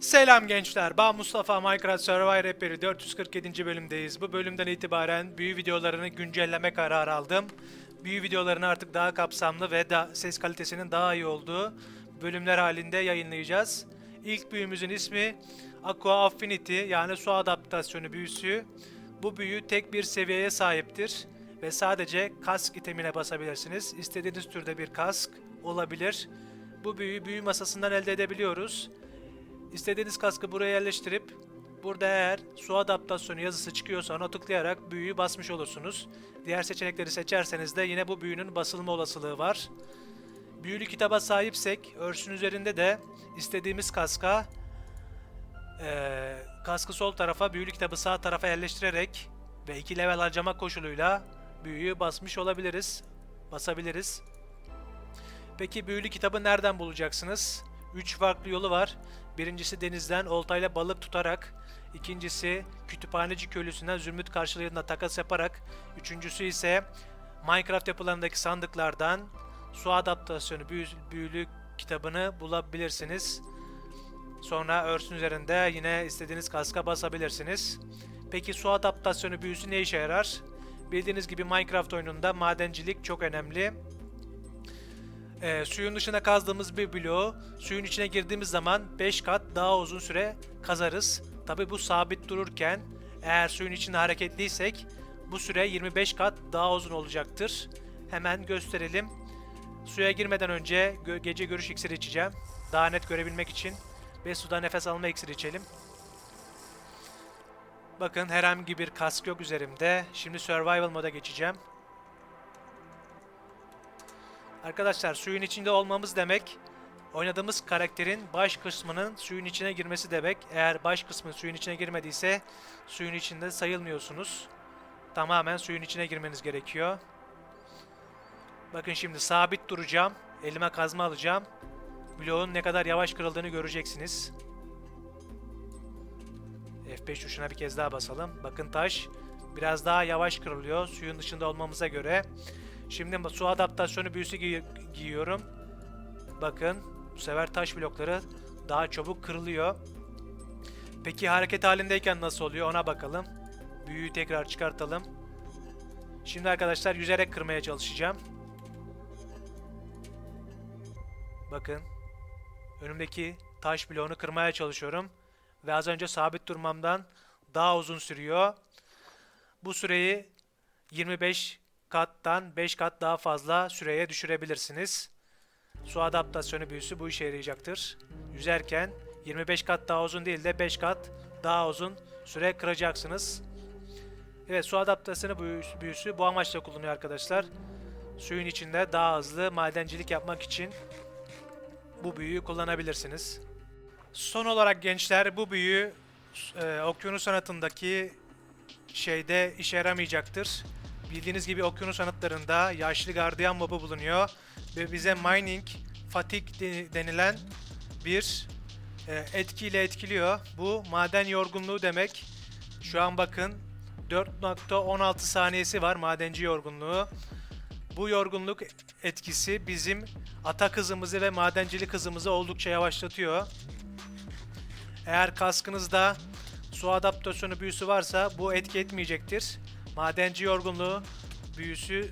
Selam gençler, ben Mustafa Minecraft Survivor Rehberi 447. bölümdeyiz. Bu bölümden itibaren büyü videolarını güncelleme kararı aldım. Büyü videolarını artık daha kapsamlı ve da ses kalitesinin daha iyi olduğu bölümler halinde yayınlayacağız. İlk büyümüzün ismi Aqua Affinity yani su adaptasyonu büyüsü. Bu büyü tek bir seviyeye sahiptir ve sadece kask itemine basabilirsiniz. İstediğiniz türde bir kask olabilir. Bu büyüyü büyü masasından elde edebiliyoruz. İstediğiniz kaskı buraya yerleştirip burada eğer su adaptasyonu yazısı çıkıyorsa ona tıklayarak büyüyü basmış olursunuz. Diğer seçenekleri seçerseniz de yine bu büyünün basılma olasılığı var. Büyülü kitaba sahipsek örsün üzerinde de istediğimiz kaska eee, kaskı sol tarafa büyülü kitabı sağ tarafa yerleştirerek ve iki level harcama koşuluyla büyüyü basmış olabiliriz. Basabiliriz. Peki büyülü kitabı nereden bulacaksınız? 3 farklı yolu var. Birincisi denizden oltayla balık tutarak, ikincisi kütüphaneci köylüsünden zümrüt karşılığında takas yaparak, üçüncüsü ise Minecraft yapılarındaki sandıklardan su adaptasyonu büyü- büyülü kitabını bulabilirsiniz. Sonra örsün üzerinde yine istediğiniz kaska basabilirsiniz. Peki su adaptasyonu büyüsü ne işe yarar? Bildiğiniz gibi Minecraft oyununda madencilik çok önemli. Ee, suyun dışına kazdığımız bir bloğu suyun içine girdiğimiz zaman 5 kat daha uzun süre kazarız. Tabi bu sabit dururken eğer suyun içinde hareketliysek bu süre 25 kat daha uzun olacaktır. Hemen gösterelim. Suya girmeden önce gö- gece görüş iksiri içeceğim. Daha net görebilmek için. Ve suda nefes alma iksiri içelim. Bakın herhangi bir kask yok üzerimde. Şimdi survival moda geçeceğim. Arkadaşlar suyun içinde olmamız demek oynadığımız karakterin baş kısmının suyun içine girmesi demek. Eğer baş kısmı suyun içine girmediyse suyun içinde sayılmıyorsunuz. Tamamen suyun içine girmeniz gerekiyor. Bakın şimdi sabit duracağım. Elime kazma alacağım. Bloğun ne kadar yavaş kırıldığını göreceksiniz. F5 tuşuna bir kez daha basalım. Bakın taş biraz daha yavaş kırılıyor suyun dışında olmamıza göre. Şimdi su adaptasyonu büyüsü giy- giyiyorum. Bakın bu sefer taş blokları daha çabuk kırılıyor. Peki hareket halindeyken nasıl oluyor ona bakalım. Büyüyü tekrar çıkartalım. Şimdi arkadaşlar yüzerek kırmaya çalışacağım. Bakın. Önümdeki taş bloğunu kırmaya çalışıyorum. Ve az önce sabit durmamdan daha uzun sürüyor. Bu süreyi 25 kattan 5 kat daha fazla süreye düşürebilirsiniz. Su adaptasyonu büyüsü bu işe yarayacaktır. Yüzerken 25 kat daha uzun değil de 5 kat daha uzun süre kıracaksınız. Evet su adaptasyonu büyüsü, bu amaçla kullanıyor arkadaşlar. Suyun içinde daha hızlı madencilik yapmak için bu büyüyü kullanabilirsiniz. Son olarak gençler bu büyü e, okyanus sanatındaki şeyde işe yaramayacaktır. Bildiğiniz gibi okyanus anıtlarında yaşlı gardiyan mob'u bulunuyor ve bize mining de- denilen bir e, etkiyle etkiliyor. Bu maden yorgunluğu demek. Şu an bakın 4.16 saniyesi var madenci yorgunluğu. Bu yorgunluk etkisi bizim atak hızımızı ve madencilik hızımızı oldukça yavaşlatıyor. Eğer kaskınızda su adaptasyonu büyüsü varsa bu etki etmeyecektir. Madenci yorgunluğu büyüsü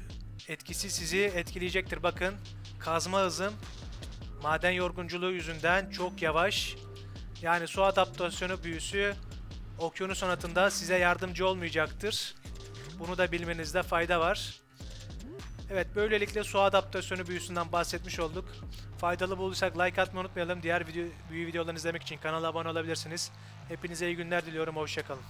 etkisi sizi etkileyecektir. Bakın kazma hızım maden yorgunculuğu yüzünden çok yavaş. Yani su adaptasyonu büyüsü okyanus sanatında size yardımcı olmayacaktır. Bunu da bilmenizde fayda var. Evet böylelikle su adaptasyonu büyüsünden bahsetmiş olduk. Faydalı bulduysak like atmayı unutmayalım. Diğer video, büyü videolarını izlemek için kanala abone olabilirsiniz. Hepinize iyi günler diliyorum. Hoşçakalın.